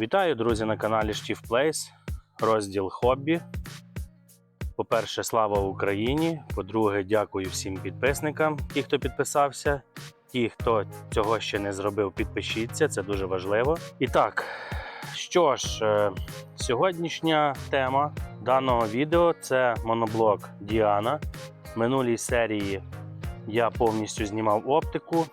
Вітаю, друзі, на каналі Штів Плейс, розділ хобі. По-перше, слава Україні. По-друге, дякую всім підписникам, ті, хто підписався. Ті, хто цього ще не зробив, підпишіться, це дуже важливо. І так, що ж, е, сьогоднішня тема даного відео це моноблок Діана. В минулій серії я повністю знімав оптику,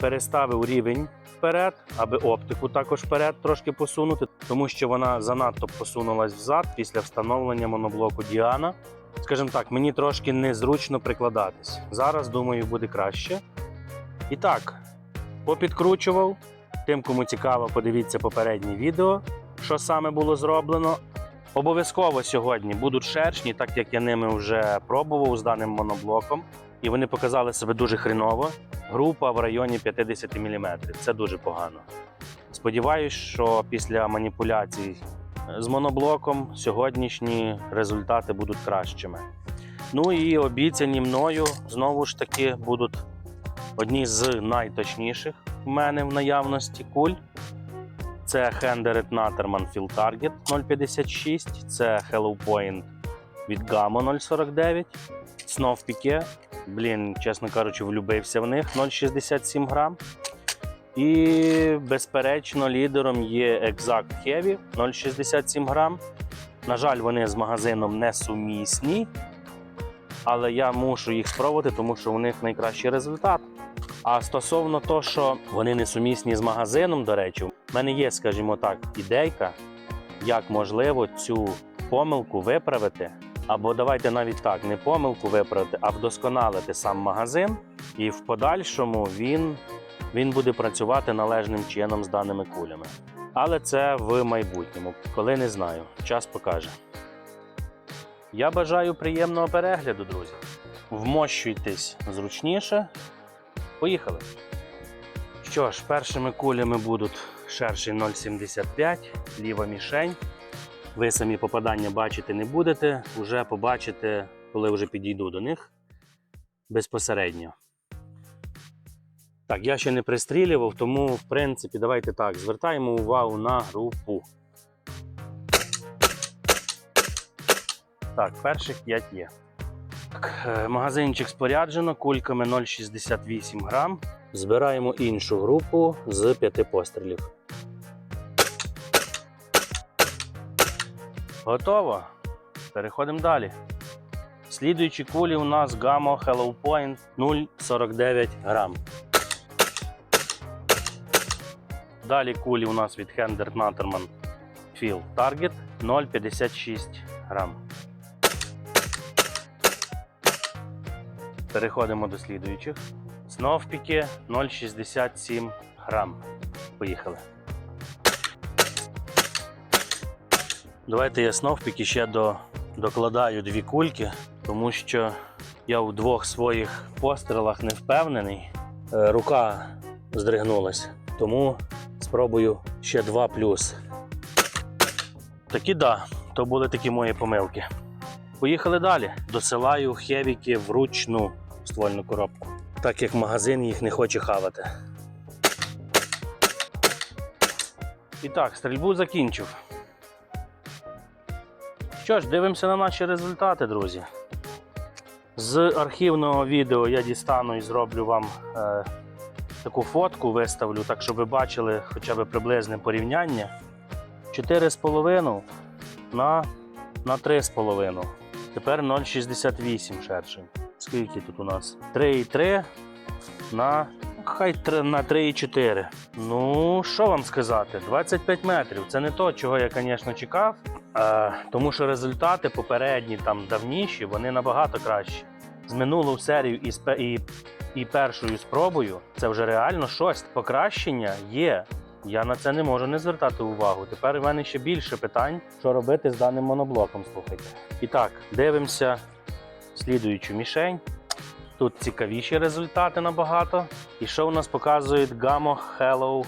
переставив рівень вперед, аби оптику також вперед трошки посунути, тому що вона занадто посунулась взад після встановлення моноблоку Діана. Скажімо так, мені трошки незручно прикладатись. Зараз, думаю, буде краще. І так, попідкручував. Тим, кому цікаво, подивіться попереднє відео, що саме було зроблено. Обов'язково сьогодні будуть шершні, так як я ними вже пробував з даним моноблоком, і вони показали себе дуже хріново. Група в районі 50 мм. Це дуже погано. Сподіваюсь, що після маніпуляцій з моноблоком сьогоднішні результати будуть кращими. Ну і обіцяні мною знову ж таки будуть одні з найточніших в мене в наявності куль. Це Hendered Natterman Field Target 056, це Hello Point від Gamo 049, Snow Pique. Блін, чесно кажучи, влюбився в них 0,67 грам. І, безперечно, лідером є Exact Heavy 0,67 грам. На жаль, вони з магазином не сумісні, але я мушу їх спробувати, тому що у них найкращий результат. А стосовно того, що вони не сумісні з магазином, до речі, в мене є, скажімо так, ідейка, як можливо цю помилку виправити. Або давайте навіть так, не помилку виправити, а вдосконалити сам магазин, і в подальшому він, він буде працювати належним чином з даними кулями. Але це в майбутньому, коли не знаю, час покаже. Я бажаю приємного перегляду, друзі. Вмощуйтесь зручніше. Поїхали. Що ж, першими кулями будуть шершень 0,75, ліва мішень. Ви самі попадання бачити не будете, вже побачите, коли вже підійду до них безпосередньо. Так, я ще не пристрілював, тому, в принципі, давайте так, звертаємо увагу на групу. Так, перших 5 є. Так, е, магазинчик споряджено кульками 0,68 грам. Збираємо іншу групу з 5 пострілів. Готово. Переходимо далі. Слідуючі кулі у нас Gamo Hello Point 0,49 грам. Далі кулі у нас від Hender Natterman Field Target 0,56 грам. Переходимо до слідуючих. Сновпіки 0,67 грам. Поїхали. Давайте я сновпіки ще до, докладаю дві кульки, тому що я в двох своїх пострілах не впевнений. Е, Рука здригнулась, тому спробую ще два плюс. Такі да, то були такі мої помилки. Поїхали далі. Досилаю хевіки вручну ствольну коробку, так як магазин їх не хоче хавати. І так, стрільбу закінчив. Що ж, дивимося на наші результати, друзі. З архівного відео я дістану і зроблю вам е, таку фотку, виставлю, так щоб ви бачили хоча б приблизне порівняння. 4,5 на, на 3,5. Тепер 0,68 шершень. Скільки тут у нас? 3,3 на. Хай на 3,4. Ну, що вам сказати? 25 метрів. Це не то, чого я, звісно, чекав. Е, тому що результати попередні, там давніші, вони набагато кращі. З минулу серію і, і, і першою спробою це вже реально щось. Покращення є. Я на це не можу не звертати увагу. Тепер у мене ще більше питань, що робити з даним моноблоком. Слухайте. І так, дивимося слідуючу мішень. Тут цікавіші результати набагато. І що у нас показує Gamo Hello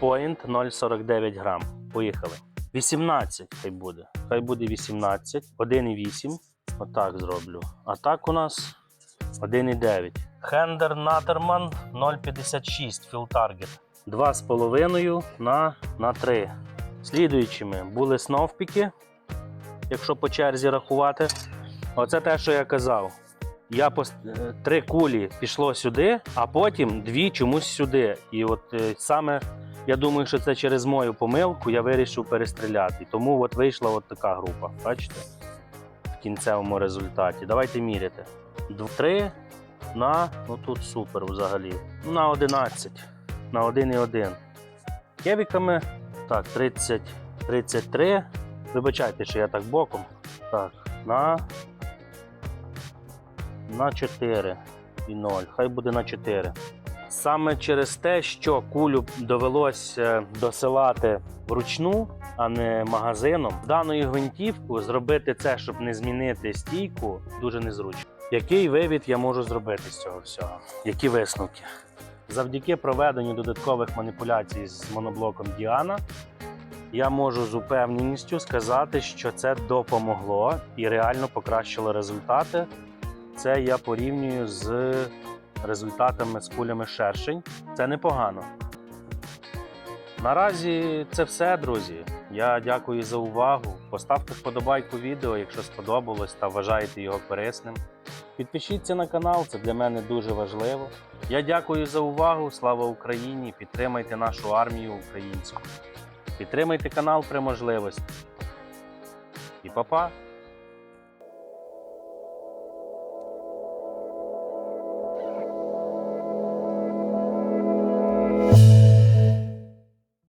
Point 0,49 грам. Поїхали. 18 хай буде. Хай буде 18, 1,8. Отак зроблю. А так у нас 1,9. Хендер Натерман 0,56 Fill Target. 2,5 на, на 3. Слідуючими були сновпіки, якщо по черзі рахувати. Оце те, що я казав. Я пос... е, три кулі пішло сюди, а потім дві чомусь сюди. І от е, саме я думаю, що це через мою помилку я вирішив перестріляти. Тому от вийшла от така група. Бачите? В кінцевому результаті. Давайте міряти. Три на, ну тут супер взагалі. Ну, На 11. На 1,1. Кевіками. Так, 30, 33. Вибачайте, що я так боком. Так, на на 4 і 0. Хай буде на 4. Саме через те, що кулю довелося досилати вручну, а не магазином, даною гвинтівку зробити це, щоб не змінити стійку, дуже незручно. Який вивід я можу зробити з цього всього? Які висновки? Завдяки проведенню додаткових маніпуляцій з моноблоком Діана я можу з упевненістю сказати, що це допомогло і реально покращило результати. Це я порівнюю з результатами з кулями шершень. Це непогано. Наразі це все, друзі. Я дякую за увагу. Поставте вподобайку відео, якщо сподобалось та вважаєте його корисним. Підпишіться на канал, це для мене дуже важливо. Я дякую за увагу. Слава Україні! Підтримайте нашу армію українську. Підтримайте канал при можливості. І па-па!